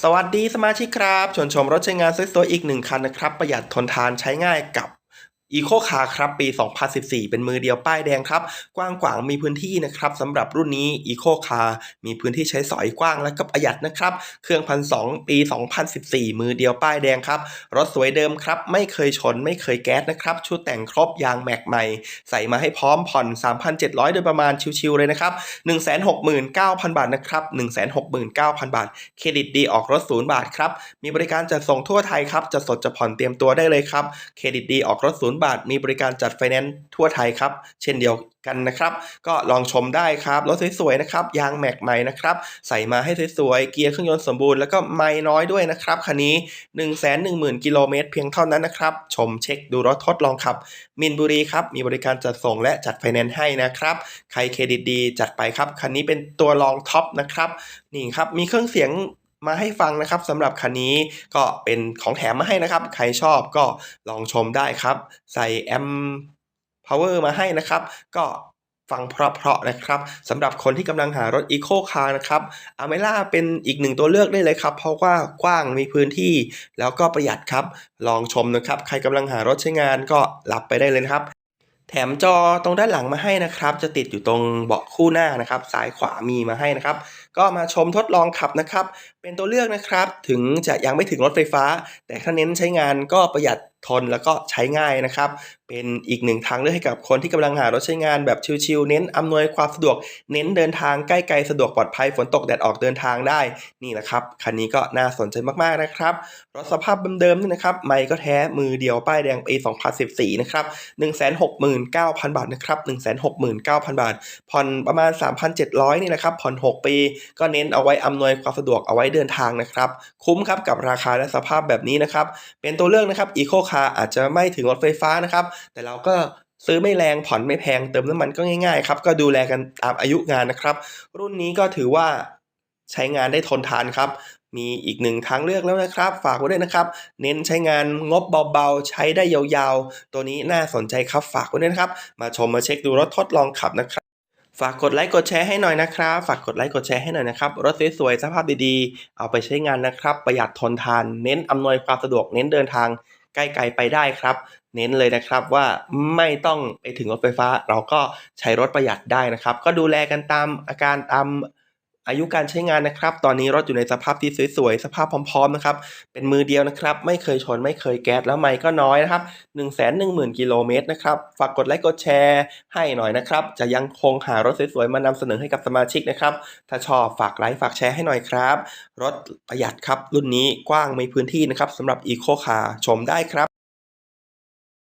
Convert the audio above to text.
สวัสดีสมาชิกครับชวนชมรถใช้งานสวยๆอีกหนึ่งคันนะครับ ประหยัดทนทานใช้ง่ายกับ e c o Car ครับปี 2014 เป็นมือเดียวป้ายแดงครับ กว้างขวางมีพื้นที่นะครับสำหรับรุ่นนี้ e c o Car มีพื้นที่ใช้สอยกว้างและก็ประหยัดนะครับ เครื่องพันสปี 2014 มือเดียวป้ายแดงครับ รถสวยเดิมครับ ไม่เคยชนไม่เคยแก๊สนะครับ ชุดแต่งครบยางแม็กใหม่ ใส่มาให้พร้อมผ่อน 3,700 โดยประมาณชิวๆเลยนะครับ 169,000 บาทนะครับ169,000 บาท เครดิตดีออกรถศูนย์บาทครับมีบริการจัดส่งทั่วไทยครับจะสดจะผ่อนเตรียมตัวได้เลยครับเครดิตดีออกรถศูนย์บาทมีบริการจัดไฟแนนซ์ทั่วไทยครับ เช่นเดียวกันนะครับ ก็ลองชมได้ครับ รถสวยๆนะครับยางแม็กใหม่นะครับ ใส่มาให้สวยๆ เกียร์เครื่องยนต์สมบูรณ์แล้วก็ไม่น้อยด้วยนะครับ คันนี้ 1 1 0 0 0 0 กิโลเมตรเพียงเท่านั้นนะครับ ชมเช็คดูรถทดลองขับ มินบุรีครับ มีบริการจัดส่งและจัดไฟแนนซ์ให้นะครับ ใครเครดิตดีจัดไปครับ คันนี้เป็นตัวรองท็อปนะครับนี่ครับมีเครื่องเสียง มาให้ฟังนะครับสำหรับคันนี้ก็เป็นของแถมมาให้นะครับ ใครชอบก็ลองชมได้ครับ ใส่แอม power มาให้นะครับ ก็ฟังเพราะๆนะครับสำหรับคนที่กำลังหารถ Eco Car นะครับอ m e ล่าเป็นอีกหนึ่งตัวเลือกได้เลยครับ เพราะว่ากว้างมีพื้นที่แล้วก็ประหยัดครับ ลองชมนะครับ ใครกำลังหารถใช้งานก็รับไปได้เลยครับ แถมจอตรงด้านหลังมาให้นะครับ จะติดอยู่ตรงเบาะคู่หน้านะครับ ซ้ายขวามีมาให้นะครับ ก็มาชมทดลองขับนะครับ เป็นตัวเลือกนะครับ ถึงจะยังไม่ถึงรถไฟฟ้า แต่ถ้าเน้นใช้งานก็ประหยัด ทนแล้วก็ใช้ง่ายนะครับ เป็นอีกหนึ่งทางเลือกให้กับคนที่กำลังหารถใช้งานแบบชิลๆเน้นอำนวยความสะดวก เน้นเดินทางใกล้ไกลสะดวกปลอดภัยฝนตกแดดออกเดินทางได้นี่แหละครับคันนี้ก็น่าสนใจมากๆนะครับรถสภาพเดิมๆนี่นะครับไม่ก็แท้มือเดียวป้ายแดงปี2014นะครับ169,000 บาทนะครับ169,000 บาท ผ่อนประมาณ 3,700 นี่แหละครับผ่อน 6 ปี ก็เน้นเอาไว้อำนวยความสะดวกเอาไว้เดินทางนะครับ คุ้มครับกับราคาและสภาพแบบนี้นะครับเป็นตัวเลือกนะครับอีโค Eco Car อาจจะไม่ถึงรถไฟฟ้านะครับ แต่เราก็ซื้อไม่แรงผ่อนไม่แพงเติมน้ำมันก็ง่ายๆครับก็ดูแลกันตามอายุงานนะครับ รุ่นนี้ก็ถือว่าใช้งานได้ทนทานครับ มีอีกหนึ่งทางเลือกแล้วนะครับ ฝากไว้ด้วยนะครับ เน้นใช้งานงบเบาๆ ใช้ได้ยาวๆ ตัวนี้น่าสนใจครับฝากไว้ด้วยนะครับ มาชมมาเช็คดูรถทดลองขับนะครับ ฝากกดไลค์กดแชร์ให้หน่อยนะครับ ฝากกดไลค์กดแชร์ให้หน่อยนะครับ รถสวยๆสภาพดีๆ เอาไปใช้งานนะครับ ประหยัดทนทาน เน้นอำนวยความสะดวกเน้นเดินทาง ใกล้ๆไปได้ครับ เน้นเลยนะครับว่าไม่ต้องไปถึงรถไฟฟ้า เราก็ใช้รถประหยัดได้นะครับ ก็ดูแลกันตามอาการตาม อายุการใช้งานนะครับ ตอนนี้รถอยู่ในสภาพที่สวยๆ สภาพพร้อมๆนะครับ เป็นมือเดียวนะครับ ไม่เคยชน ไม่เคยแก๊ส แล้วไม่ก็น้อยนะครับ1 1 0 0 0 0 กิโลเมตรนะครับ ฝากกดไลค์กดแชร์ให้หน่อยนะครับ จะยังคงหารถสวยๆ มานำเสนอให้กับสมาชิกนะครับ ถ้าชอบฝากไลค์ฝากแชร์ให้หน่อยครับ รถประหยัดครับ รุ่นนี้กว้างมีพื้นที่นะครับสำหรับ Eco Car ชมได้ครับ